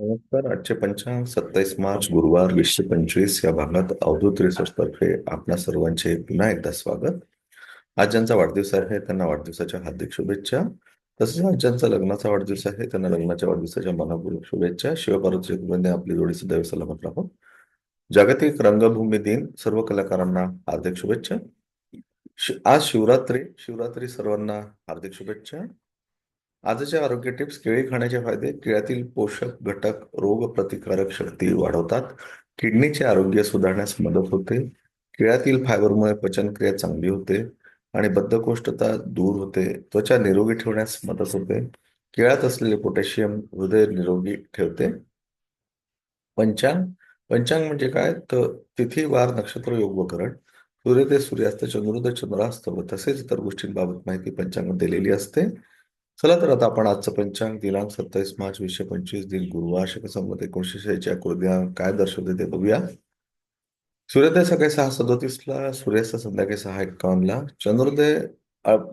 नमस्कार. आजचे पंचांग सत्तावीस मार्च गुरुवार वीसशे पंचवीस या भागात अवधूत रिसर्च तर्फे आपल्या सर्वांचे पुन्हा एकदा स्वागत. आज ज्यांचा वाढदिवस आहे त्यांना वाढदिवसाच्या हार्दिक शुभेच्छा. तसेच आज ज्यांचा लग्नाचा वाढदिवस आहे त्यांना लग्नाच्या वाढदिवसाच्या मनापूर्वक शुभेच्छा. शिवपार्वती कृपेने आपली जोडी सदैव सलामत राहो. जागतिक रंगभूमी दिन सर्व कलाकारांना हार्दिक शुभेच्छा. आज शिवरात्री. शिवरात्री सर्वांना हार्दिक शुभेच्छा. आजच्या आरोग्य टिप्स केळी खाण्याचे फायदे केळ्यातील पोषक घटक रोग प्रतिकारक शक्ती वाढवतात. किडनीचे आरोग्य सुधारण्यास मदत होते. केळ्यातील फायबरमुळे पचनक्रिया चांगली होते आणि बद्धकोष्ठता दूर होते. त्वचा निरोगी ठेवण्यास मदत होते. केळ्यात असलेले पोटॅशियम हृदय निरोगी ठेवते. पंचांग. पंचांग म्हणजे काय? तर तिथी वार नक्षत्र योग करण सूर्य ते सूर्यास्त चंद्रोदय चंद्रास्त व तसेच इतर गोष्टींबाबत माहिती पंचांग दिलेली असते. चला तर आता आपण आजचं पंचांग दिनांक सत्तावीस मार्च वीसशे पंचवीस दिन गुरुवार शक संमत एकोणीसशे शहाऐंशी काय दर्शवते ते बघूया. सूर्योदय सकाळी सहा सदोतीसला सूर्यास्त संध्याकाळी सहा एक्कावन्नला चंद्रोदय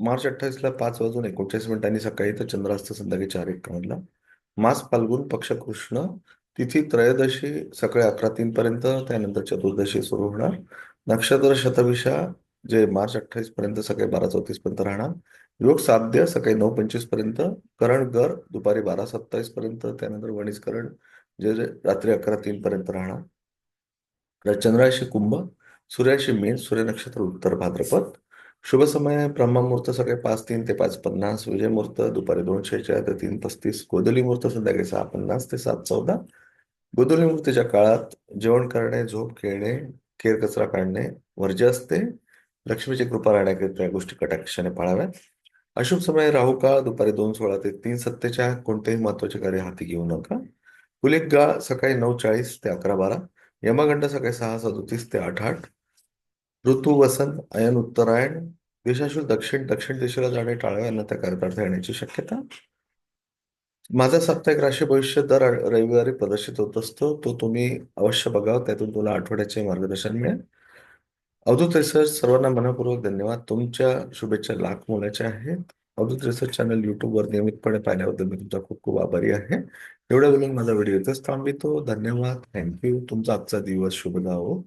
मार्च अठ्ठावीसला पाच वाजून एकोणचाळीस मिनिटांनी सकाळी तर चंद्रास्त संध्याकाळी चार एक्कावन्नला मास फाल्गुन पक्ष कृष्ण तिथी त्रयोदशी सकाळी अकरा तीन पर्यंत त्यानंतर चतुर्दशी सुरू होणार. नक्षत्र शतभिषा जे मार्च अठ्ठावीस पर्यंत सकाळी बारा चौतीस पर्यंत राहणार. योग साध्य सकाळी नऊ पंचवीसपर्यंत करण गर दुपारी बारा सत्तावीस पर्यंत त्यानंतर वणीज करण जे जे रात्री अकरा तीन पर्यंत राहणार. चंद्राशी कुंभ सूर्याशी मीन सूर्य नक्षत्र उत्तर भाद्रपद. शुभ समय ब्रह्ममुहूर्त सकाळी पाच तीन ते पाच पन्नास विजय मुहूर्त दुपारी दोनशे चार ते तीन पस्तीस गोदली मुहूर्त संध्याकाळी सहा पन्नास ते सात चौदा. गोदली मुहूर्तीच्या काळात जेवण करणे झोप खेळणे केर कचरा काढणे वर्ज्य असते. लक्ष्मीची कृपा राहण्याकरिता या गोष्टी कटाक्षाने पाळाव्यात. अशुभ समय राहू काळ दुपारी दोन सोळा ते तीन सत्तेच्या कोणतेही महत्त्वाचे कार्य हाती घेऊ नका. कुलिक गाळ सकाळी नऊ चाळीस ते अकरा बारा यमगंड सकाळी सहा सदोतीस ते आठ आठ. ऋतू वसंत अयन उत्तरायण दिशाशूल दक्षिण दक्षिण दिशेला जाणे टाळावे त्या कार्यार्थ येण्याची शक्यता. माझा साप्ताहिक राशी भविष्य दर रविवारी प्रदर्शित होत असतो. तो तुम्ही अवश्य बघाव. त्यातून तुला आठवड्याचे मार्गदर्शन मिळेल. अवधूत रिसर्च सर्वांना मनपूर्वक धन्यवाद. तुमच्या शुभेच्छा लाख मोलाच्या आहेत. अवधूत रिसर्च चॅनल युट्यूबवर नियमितपणे पाहिल्याबद्दल मी तुमचा खूप खूप आभारी आहे. एवढ्या बोलून माझा व्हिडिओ इथंच थांबितो धन्यवाद. थँक्यू तुमचा आजचा दिवस शुभ जावो.